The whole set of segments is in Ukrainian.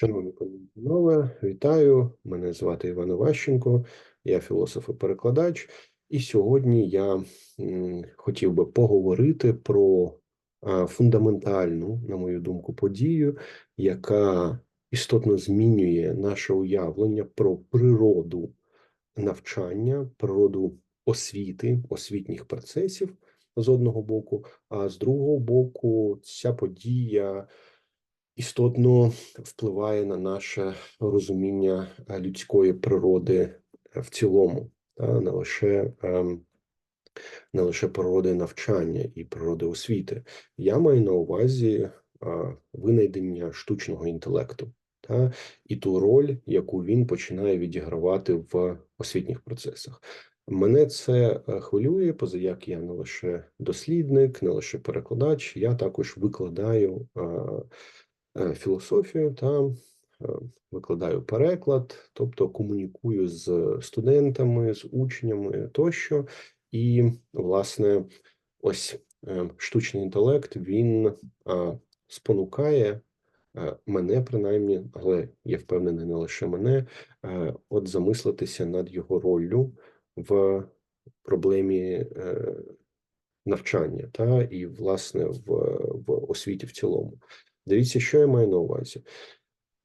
Шановні панове, вітаю. Мене звати Іван Іващенко, я філософ і перекладач. І сьогодні я хотів би поговорити про фундаментальну, на мою думку, подію, яка істотно змінює наше уявлення про природу навчання, природу освіти, освітніх процесів з одного боку, а з другого боку, ця подія істотно впливає на наше розуміння е, людської природи е, в цілому, та не лише ем, не лише природи навчання і природи освіти. Я маю на увазі винайдення штучного інтелекту та і ту роль, яку він починає відігравати в освітніх процесах. Мене це е, хвилює, поза як я не лише дослідник, не лише перекладач, я також викладаю е, філософію та е, викладаю переклад, тобто комунікую з студентами, з учнями тощо. І, власне, ось е, штучний інтелект він спонукає е, мене, принаймні, але я впевнений, не лише мене, е, от замислитися над його роллю в проблемі е, навчання, та і, власне, в, в освіті в цілому. Дивіться, що я маю на увазі.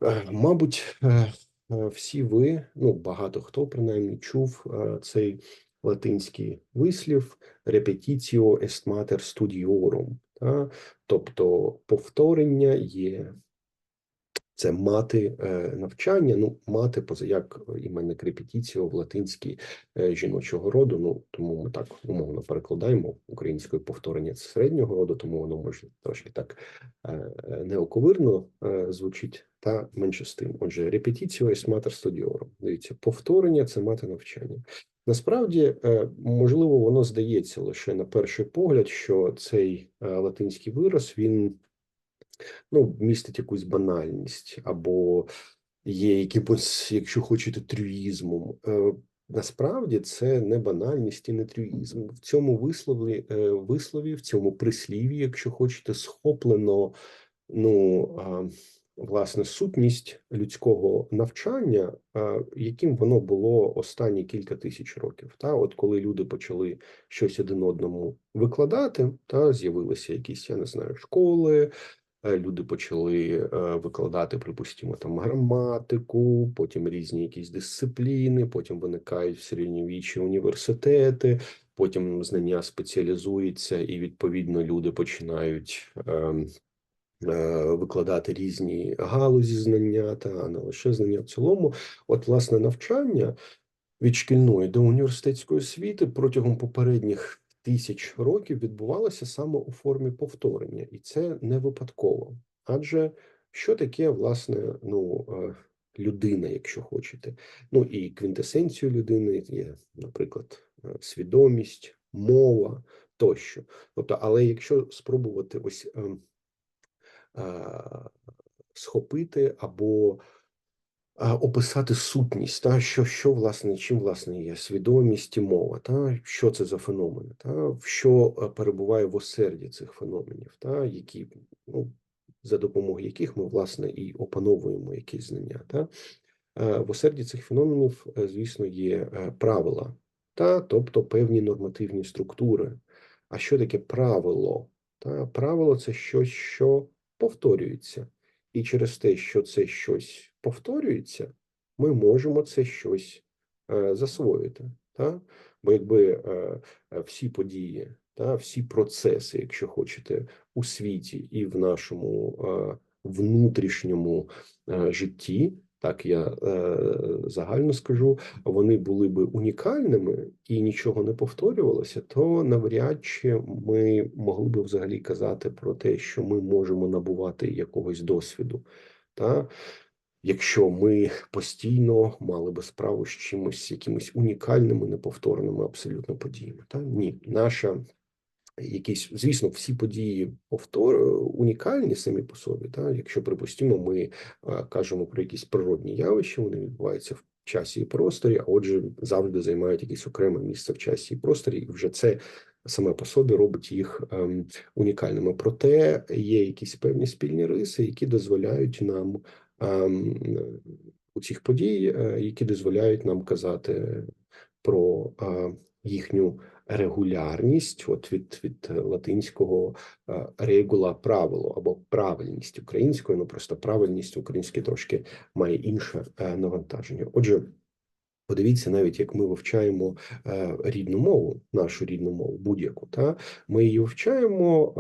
Е, Мабуть, е, е, всі ви, ну багато хто принаймні чув цей латинський вислів repetitio est mater studiorum, та? тобто повторення є це мати е, навчання, ну мати поза як іменник репетіціо в латинській е, жіночого роду. Ну тому ми так умовно перекладаємо українською повторення середнього роду, тому воно може трошки так е, неоковирно звучить, та менше з тим. Отже, репетіціо est mater studiorum. Дивіться, повторення це мати навчання. Насправді, можливо, воно здається лише на перший погляд, що цей латинський вираз він ну, містить якусь банальність або є якимось, якщо хочете, трюїзмом. Е, Насправді це не банальність і не трюїзм. В цьому вислові, е, вислові, в цьому прислів'ї, якщо хочете, схоплено ну, власне сутність людського навчання, яким воно було останні кілька тисяч років. Та от коли люди почали щось один одному викладати, та з'явилися якісь, я не знаю, школи. Е, Люди почали е, викладати, припустимо, там граматику, потім різні якісь дисципліни, потім виникають в середньовіччі університети, потім знання спеціалізуються, і відповідно люди починають ем, е, викладати різні галузі знання та не лише знання в цілому. От, власне, навчання від шкільної до університетської освіти протягом попередніх тисяч років відбувалося саме у формі повторення, і це не випадково. Адже що таке, власне, ну, е, людина, якщо хочете? Ну і квінтесенцію людини є, наприклад, е, свідомість, мова тощо. Тобто, але якщо спробувати ось ем, е, схопити або описати сутність, та що, що власне, чим власне є свідомість і мова, та що це за феномени, та що е, перебуває в осерді цих феноменів, та які ну за допомогою яких ми власне і опановуємо якісь знання. Та Е, в осерді цих феноменів, е, звісно, є правила, та тобто певні нормативні структури. А що таке правило? Та правило це щось, що повторюється. І через те, що це щось повторюється, ми можемо це щось е, засвоїти. Та? Бо якби е, е, всі події, та, всі процеси, якщо хочете, у світі і в нашому внутрішньому житті, так я загально скажу, вони були би унікальними і нічого не повторювалося, то навряд чи ми могли би взагалі казати про те, що ми можемо набувати якогось досвіду. Та якщо ми постійно мали би справу з чимось, якимись унікальними, неповторними абсолютно подіями. Та ні, наша якісь, звісно, всі події повтор унікальні самі по собі. Та якщо припустимо, ми а, кажемо про якісь природні явища, вони відбуваються в часі і просторі, а отже, завжди займають якесь окреме місце в часі і просторі, і вже це саме по собі робить їх ем, унікальними. Проте є якісь певні спільні риси, які дозволяють нам у цих подій, е, які дозволяють нам казати про е, їхню регулярність, от від від латинського е, регула правило або правильність українською, ну просто правильність української трошки має інше навантаження. Отже. Подивіться, навіть як ми вивчаємо е, рідну мову, нашу рідну мову, будь-яку, та ми її вивчаємо,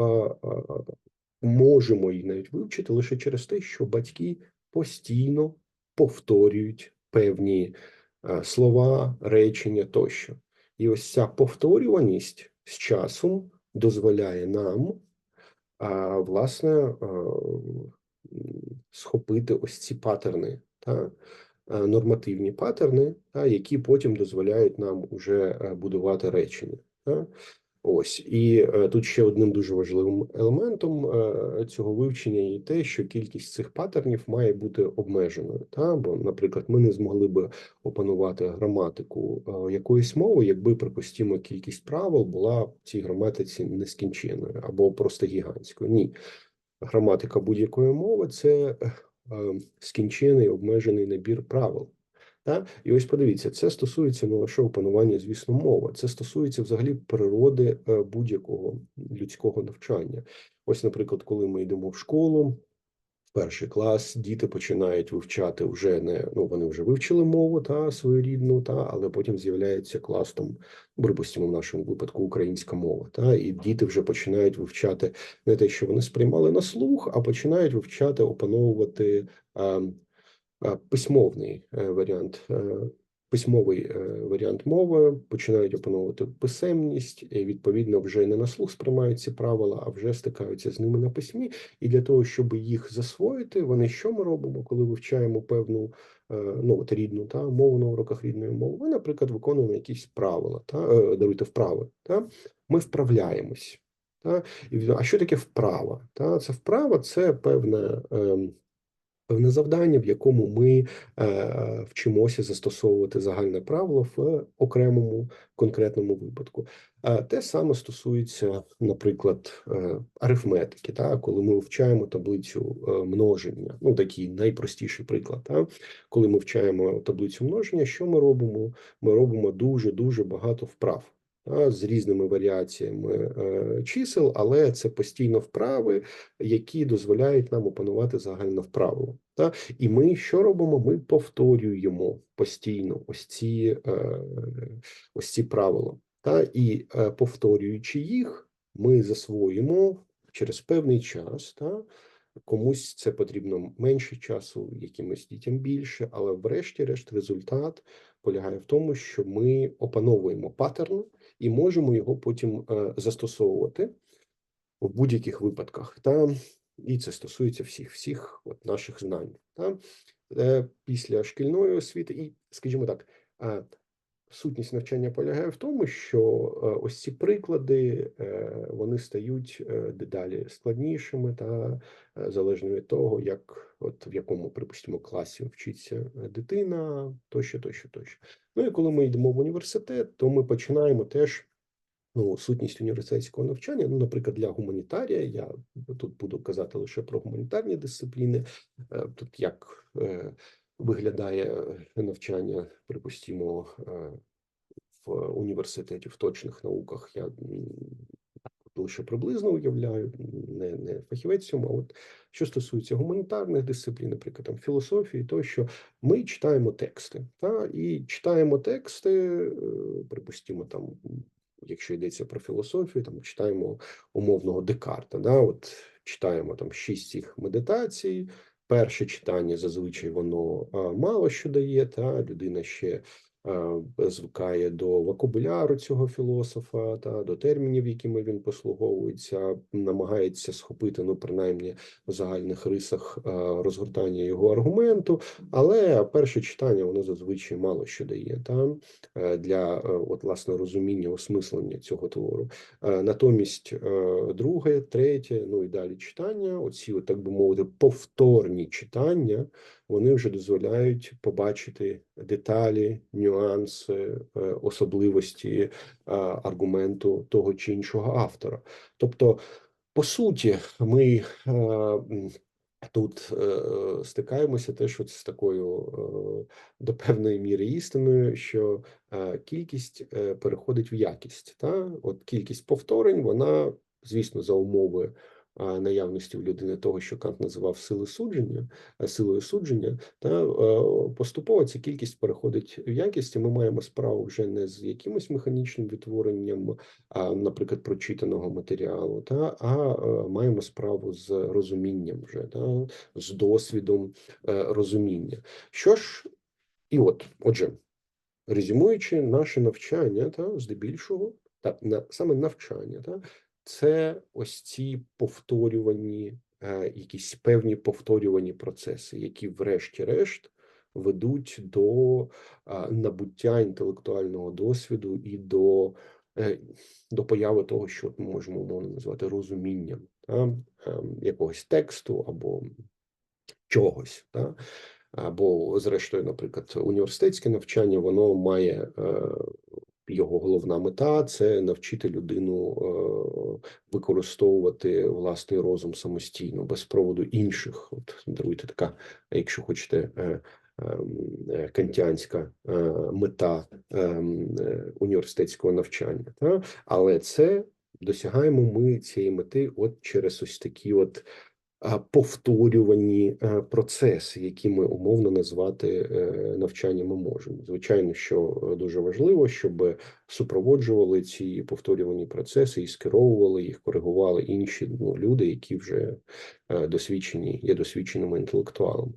е, е, можемо її навіть вивчити лише через те, що батьки постійно повторюють певні е, слова, речення тощо. І ось ця повторюваність з часом дозволяє нам, власне, е, схопити ось ці патерни. Та? Е, нормативні паттерни, та, які потім дозволяють нам уже будувати речення. Та. Ось і е, тут ще одним дуже важливим елементом цього вивчення є те, що кількість цих паттернів має бути обмеженою. Та бо, наприклад, ми не змогли би опанувати граматику якоїсь мови, якби припустімо, кількість правил була в цій граматиці нескінченою або просто гігантською. Ні, граматика будь-якої мови це Е, скінчений обмежений набір правил. Так? І ось подивіться, це стосується не лише опанування, звісно, мови, це стосується взагалі природи е, будь-якого людського навчання. Ось, наприклад, коли ми йдемо в школу, перший клас діти починають вивчати вже не ну вони вже вивчили мову та свою рідну, та але потім з'являється клас там, припустимо, в нашому випадку українська мова. Та і діти вже починають вивчати не те, що вони сприймали на слух, а починають вивчати, опановувати. Письмовний е, варіант е, письмовий е, варіант мови, починають опановувати писемність, і відповідно вже не на слух сприймають ці правила, а вже стикаються з ними на письмі. І для того, щоб їх засвоїти, вони що ми робимо, коли вивчаємо певну е, ну от рідну та мову на уроках рідної мови? Ми, наприклад, виконуємо якісь правила, та е, даруйте вправи. Та ми вправляємось. Та? А що таке вправа? Та це вправа це певна. Певне завдання, в якому ми е, вчимося застосовувати загальне правило в окремому конкретному випадку. Е, те саме стосується, наприклад, е, арифметики, та коли ми вивчаємо таблицю множення, ну такий найпростіший приклад. Та коли ми вчаємо таблицю множення, що ми робимо? Ми робимо дуже дуже багато вправ з різними варіаціями е, чисел, але це постійно вправи, які дозволяють нам опанувати загальне вправо. Та? І ми що робимо? Ми повторюємо постійно ось ці е, ось ці правила. Та? І е, повторюючи їх, ми засвоїмо через певний час. Та? Комусь це потрібно менше часу, якимось дітям більше, але врешті-решт результат полягає в тому, що ми опановуємо паттерн і можемо його потім е, застосовувати в будь-яких випадках. Та і це стосується всіх всіх от наших знань. Та е, після шкільної освіти, і скажімо так, е, сутність навчання полягає в тому, що ось ці приклади вони стають дедалі складнішими та залежно від того, як от в якому припустимо класі вчиться дитина, тощо, тощо, тощо. Ну і коли ми йдемо в університет, то ми починаємо теж ну, сутність університетського навчання. Ну, наприклад, для гуманітарія, я тут буду казати лише про гуманітарні дисципліни, е, тут як е, виглядає навчання, припустимо, е, в університеті в точних науках. Я лише приблизно уявляю, не не фахівець цьому. А от що стосується гуманітарних дисциплін, наприклад, там філософії, то що ми читаємо тексти, та і читаємо тексти, е, припустимо, там, якщо йдеться про філософію, там читаємо умовного Декарта. Да, от читаємо там шість цих медитацій. Перше читання зазвичай воно мало що дає, та людина ще звикає до вокабуляру цього філософа та до термінів, якими він послуговується, намагається схопити, ну принаймні в загальних рисах розгортання його аргументу, але перше читання воно зазвичай мало що дає там для от власне розуміння осмислення цього твору. Натомість друге, третє, ну і далі читання, оці, так би мовити, повторні читання вони вже дозволяють побачити деталі, нюанси, е, особливості е, аргументу того чи іншого автора. Тобто, по суті, ми е, тут е, стикаємося теж от з такою до певної міри істиною, що кількість переходить в якість. Та? От кількість повторень, вона, звісно, за умови наявності в людини того, що Кант називав сили судження, е, силою судження, та е, поступово ця кількість переходить в якість. і Ми маємо справу вже не з якимось механічним відтворенням, наприклад, прочитаного матеріалу, та а е, маємо справу з розумінням вже та з досвідом розуміння. Що ж, і от, отже, резюмуючи наше навчання, та здебільшого, та на саме навчання, та це ось ці повторювані, е, якісь певні повторювані процеси, які, врешті-решт, ведуть до е, набуття інтелектуального досвіду і до е, до появи того, що ми можемо умовно назвати розумінням та, ем, якогось тексту або чогось. Та? Або, зрештою, наприклад, університетське навчання, воно має його головна мета це навчити людину е, використовувати власний розум самостійно, без проводу інших. От даруйте така, якщо хочете, е, ем, е, кантіанська мета ем, університетського навчання. Та? Але це досягаємо ми цієї мети, от через ось такі от повторювані е, процеси, які ми умовно назвати е, навчанням ми можемо. Звичайно, що е, дуже важливо, щоб супроводжували ці повторювані процеси і скеровували їх, коригували інші ну, люди, які вже досвідчені, є досвідченими інтелектуалами.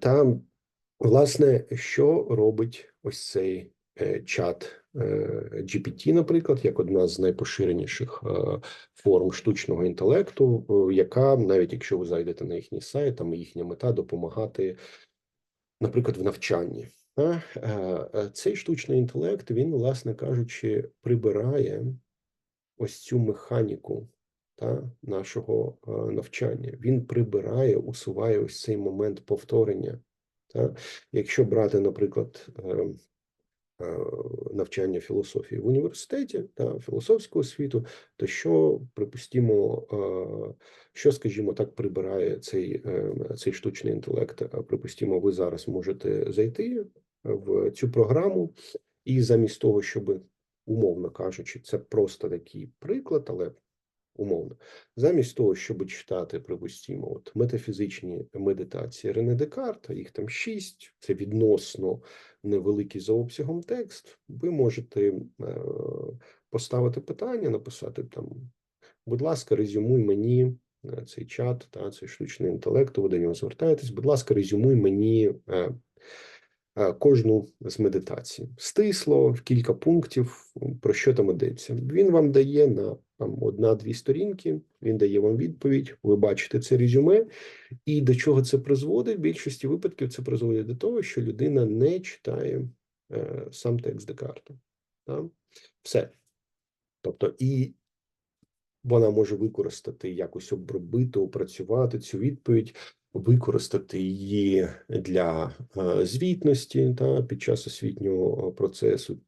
Та власне, що робить ось цей чат GPT, наприклад, як одна з найпоширеніших форм штучного інтелекту, яка навіть якщо ви зайдете на їхній сайт, там їхня мета допомагати, наприклад, в навчанні. Цей штучний інтелект, він, власне кажучи, прибирає ось цю механіку та, нашого навчання. Він прибирає, усуває ось цей момент повторення. Та? Якщо брати, наприклад, ем, Е, навчання філософії в університеті та філософського освіту, то що припустімо, е, що, скажімо так, прибирає цей е, цей штучний інтелект? Припустімо, ви зараз можете зайти в цю програму, і замість того, щоб умовно кажучи, це просто такий приклад, але умовно, замість того, щоб читати, припустімо, от метафізичні медитації Рене Декарта, їх там шість, це відносно невеликий за обсягом текст, ви можете е, поставити питання, написати там, будь ласка, резюмуй мені е, цей чат, та цей штучний інтелект, ви до нього звертаєтесь, будь ласка, резюмуй мені. Е, кожну з медитацій стисло в кілька пунктів, про що там йдеться. Він вам дає на там одна-дві сторінки, він дає вам відповідь. Ви бачите це резюме, і до чого це призводить? В більшості випадків це призводить до того, що людина не читає е, сам текст Декарта. Да? Все. Тобто, і вона може використати якось обробити, опрацювати цю відповідь використати її для е, звітності та під час освітнього процесу.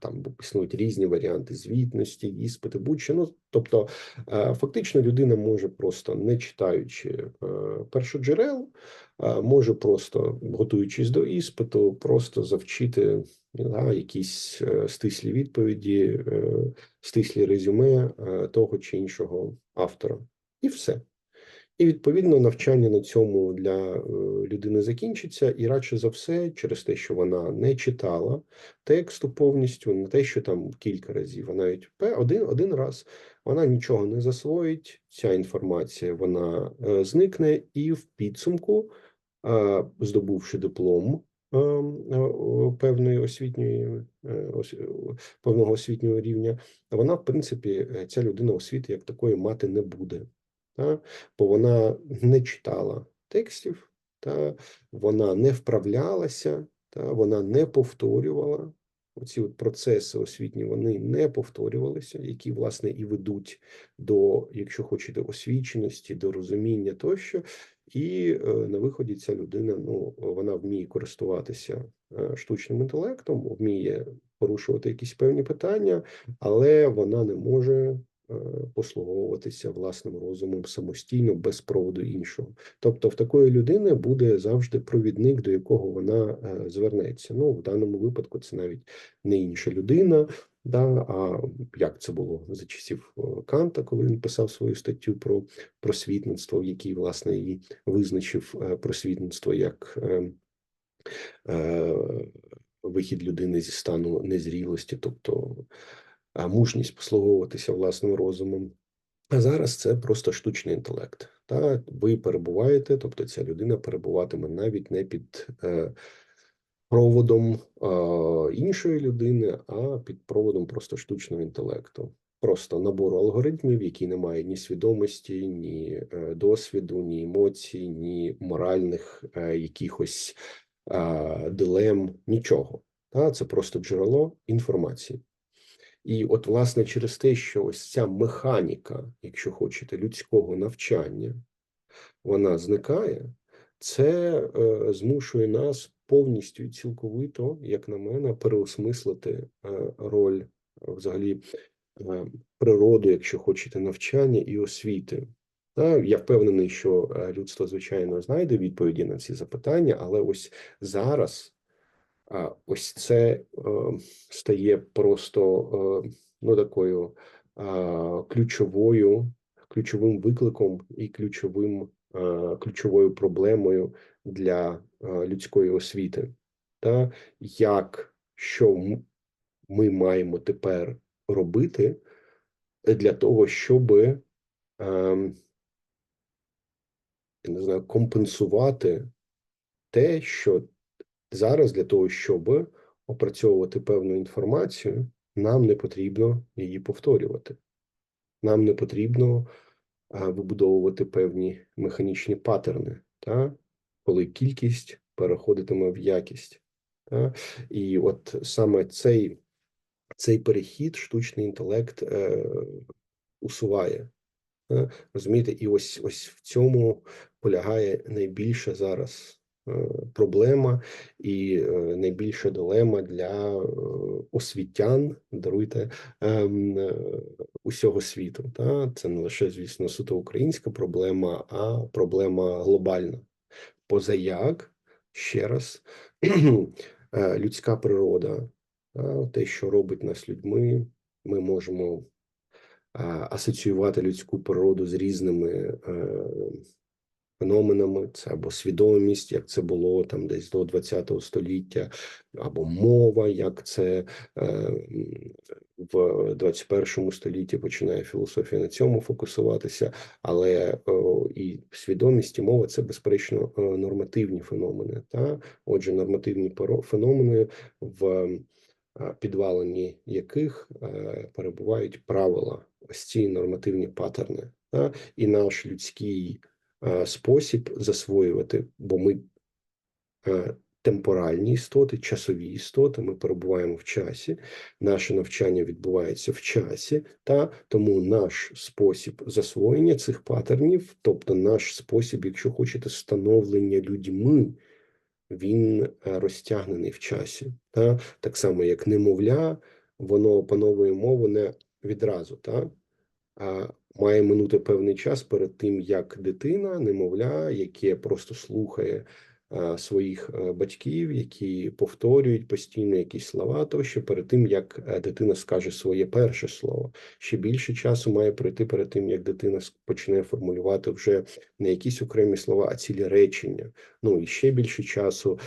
Там існують різні варіанти звітності, іспити, будь-що. Ну тобто, е, фактично, людина може просто не читаючи е, першоджерел, може просто готуючись до іспиту, просто завчити да, якісь стислі відповіді, стислі резюме того чи іншого автора, і все. І відповідно навчання на цьому для е, людини закінчиться, і радше за все, через те, що вона не читала тексту повністю, не те, що там кілька разів, а навіть один один раз вона нічого не засвоїть. Ця інформація вона е, зникне, і в підсумку, е, здобувши диплом певної освітньої певного освітнього рівня, вона в принципі ця людина освіти як такої мати не буде та, бо вона не читала текстів, та, вона не вправлялася, та, вона не повторювала. Оці от процеси освітні вони не повторювалися, які, власне, і ведуть до, якщо хочете, освіченості, до розуміння тощо. І е, на виході ця людина ну, вона вміє користуватися е, штучним інтелектом, вміє порушувати якісь певні питання, але вона не може послуговуватися власним розумом самостійно, без проводу іншого. Тобто, в такої людини буде завжди провідник, до якого вона е, звернеться. Ну, в даному випадку це навіть не інша людина, да, а як це було за часів е, Канта, коли він писав свою статтю про просвітництво, в якій, власне, і визначив е, просвітництво як. Е, е, Вихід людини зі стану незрілості, тобто мужність послуговуватися власним розумом. А зараз це просто штучний інтелект. Та ви перебуваєте, тобто ця людина перебуватиме навіть не під е, проводом іншої людини, а під проводом просто штучного інтелекту. Просто набору алгоритмів, які не мають ні свідомості, ні е, досвіду, ні емоцій, ні моральних е, якихось дилем, нічого. Та це просто джерело інформації. І от, власне, через те, що ось ця механіка, якщо хочете, людського навчання, вона зникає, це е, змушує нас повністю і цілковито, як на мене, переосмислити е, роль взагалі е, природу, якщо хочете, навчання і освіти. Я впевнений, що людство, звичайно, знайде відповіді на ці запитання, але ось зараз ось це е, стає просто е, ну такою ключовою, ключовим викликом і ключовим ключовою проблемою для людської освіти, та як що ми маємо тепер робити для того, щоб ем, я не знаю, компенсувати те, що Зараз для того, щоб опрацьовувати певну інформацію, нам не потрібно її повторювати. Нам не потрібно вибудовувати певні механічні паттерни, та? коли кількість переходитиме в якість. Та? І от саме цей цей перехід штучний інтелект е, усуває. Та? Розумієте, і ось ось в цьому полягає найбільше зараз Е, проблема і е, найбільша дилема для е, освітян, даруйте ем, усього світу. Та це не лише, звісно, суто українська проблема, а проблема глобальна. Позаяк ще раз людська природа, те, що робить нас людьми, ми можемо асоціювати людську природу з різними феноменами, це або свідомість, як це було там десь до ХХ століття, або мова, як це е, в 21 столітті починає філософія на цьому фокусуватися, але о, і свідомість і мова це безперечно е, нормативні феномени. Та отже, нормативні феномени в е, підваленні яких е, перебувають правила, ось ці нормативні паттерни, та і наш людський Е, спосіб засвоювати, бо ми е, темпоральні істоти, часові істоти, ми перебуваємо в часі, наше навчання відбувається в часі, та тому наш спосіб засвоєння цих паттернів, тобто наш спосіб, якщо хочете, становлення людьми. Він е, розтягнений в часі, та так само, як немовля, воно опановує мову не відразу, та а має минути певний час перед тим, як дитина, немовля, яке просто слухає своїх батьків, які повторюють постійно якісь слова, тощо перед тим як е, дитина скаже своє перше слово. Ще більше часу має пройти перед тим, як дитина почне формулювати вже не якісь окремі слова, а цілі речення. Ну і ще більше часу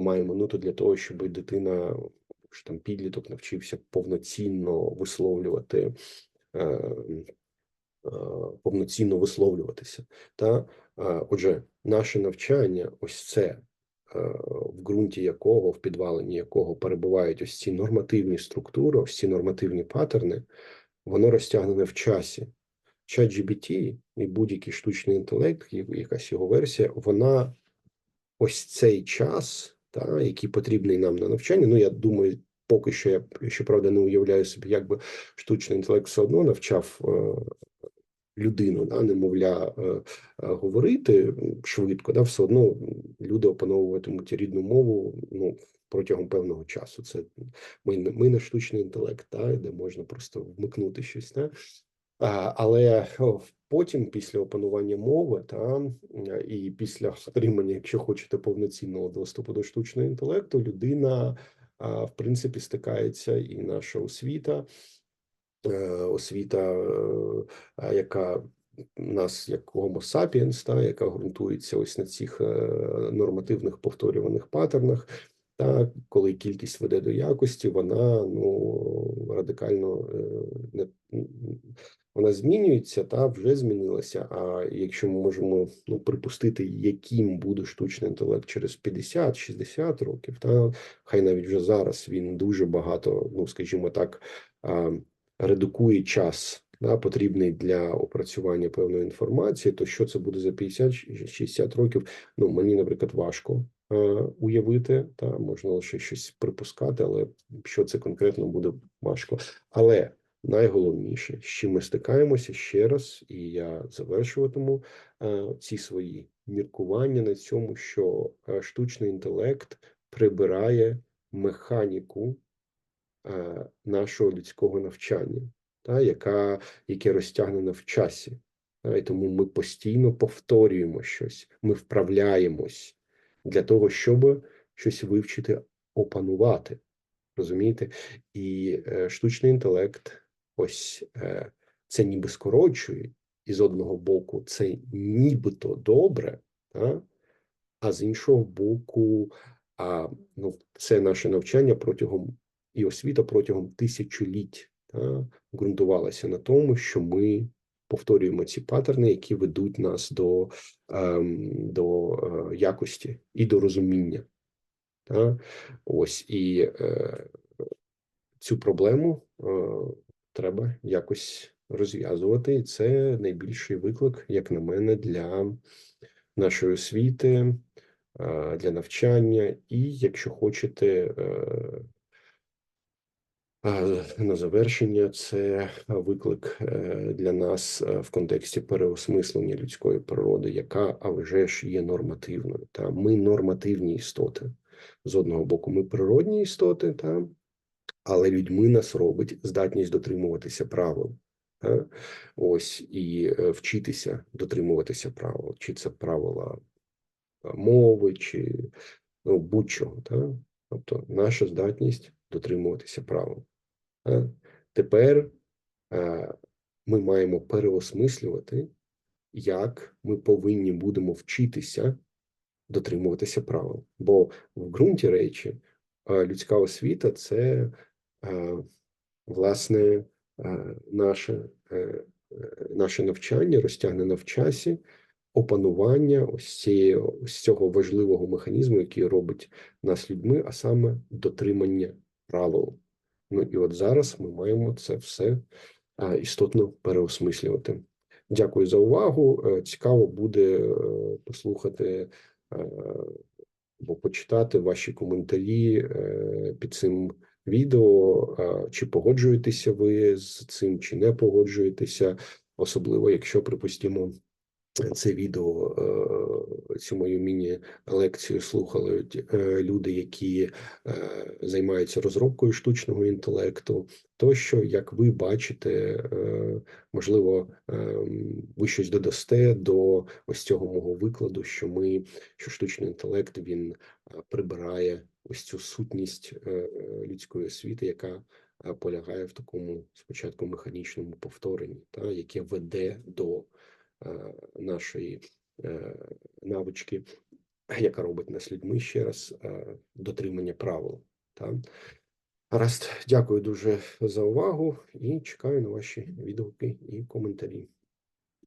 має минути для того, щоб дитина що там підліток навчився повноцінно висловлювати Е, е, повноцінно висловлюватися. Та отже, наше навчання, ось це е, в ґрунті якого, в підваленні якого перебувають ось ці нормативні структури, ось ці нормативні паттерни, воно розтягнене в часі. Чат GBT і будь-який штучний інтелект, якась його версія, вона ось цей час, та, який потрібний нам на навчання. Ну, я думаю, поки що я щоправда не уявляю собі, як би штучний інтелект все одно навчав е, людину, да, немовля е, е, говорити швидко, да, все одно люди опановуватимуть рідну мову ну, протягом певного часу. Це ми, ми не штучний інтелект, та, де можна просто вмикнути щось. Та. А, Але потім, після опанування мови, та і після отримання, якщо хочете, повноцінного доступу до штучного інтелекту, людина в принципі стикається і наша освіта, освіта, е, яка нас як Homo sapiens, та яка ґрунтується ось на цих е, нормативних повторюваних паттернах. Та коли кількість веде до якості, вона ну радикально е, не вона змінюється та вже змінилася. А якщо ми можемо ну припустити, яким буде штучний інтелект через 50-60 років, та хай навіть вже зараз він дуже багато, ну скажімо так, редукує час. Да, потрібний для опрацювання певної інформації, то що це буде за 50-60 років? Ну мені, наприклад, важко е, уявити, та можна лише щось припускати, але що це конкретно буде важко. Але найголовніше, з чим ми стикаємося ще раз, і я завершуватиму е, ці свої міркування на цьому, що е, штучний інтелект прибирає механіку нашого людського навчання, та яка яке розтягнена в часі. Та, і тому ми постійно повторюємо щось, ми вправляємось для того, щоб щось вивчити, опанувати. Розумієте? І е, штучний інтелект ось е, це ніби скорочує, і з одного боку, це нібито добре, та? а з іншого боку, а, ну, це наше навчання протягом і освіта протягом тисячоліть та? ґрунтувалася на тому, що ми повторюємо ці паттерни, які ведуть нас до, ем, до е, якості і до розуміння. Та? Ось і е, цю проблему е, треба якось розв'язувати. Це найбільший виклик, як на мене, для нашої освіти, е, для навчання, і якщо хочете. е, На завершення це виклик е, для нас е, в контексті переосмислення людської природи, яка а вже ж є нормативною. Та ми нормативні істоти з одного боку, ми природні істоти, та але людьми нас робить здатність дотримуватися правил. Та? Ось і е, вчитися дотримуватися правил, чи це правила мови, чи ну, будь-чого. Тобто наша здатність дотримуватися правил. Та? Тепер е, ми маємо переосмислювати, як ми повинні будемо вчитися дотримуватися правил. Бо в ґрунті речі е, людська освіта це е, власне е, наше, е, е, наше навчання розтягнене в часі. Опанування ось цієї ось цього важливого механізму, який робить нас людьми, а саме дотримання правил. Ну і от зараз ми маємо це все істотно переосмислювати. Дякую за увагу. Е, Цікаво буде е, послухати е, або почитати ваші коментарі е, під цим відео. Е, Чи погоджуєтеся ви з цим, чи не погоджуєтеся, особливо якщо припустимо. Це відео, е, цю мою міні-лекцію слухали е, люди, які е, займаються розробкою штучного інтелекту. Тощо, як ви бачите, можливо, ви щось додасте до ось цього мого викладу, що ми що штучний інтелект він прибирає ось цю сутність людської освіти, яка полягає в такому спочатку механічному повторенні, та яке веде до. Нашої е, навички, яка робить нас людьми ще раз дотримання правил. Та? Гаразд, дякую дуже за увагу і чекаю на ваші відгуки і коментарі.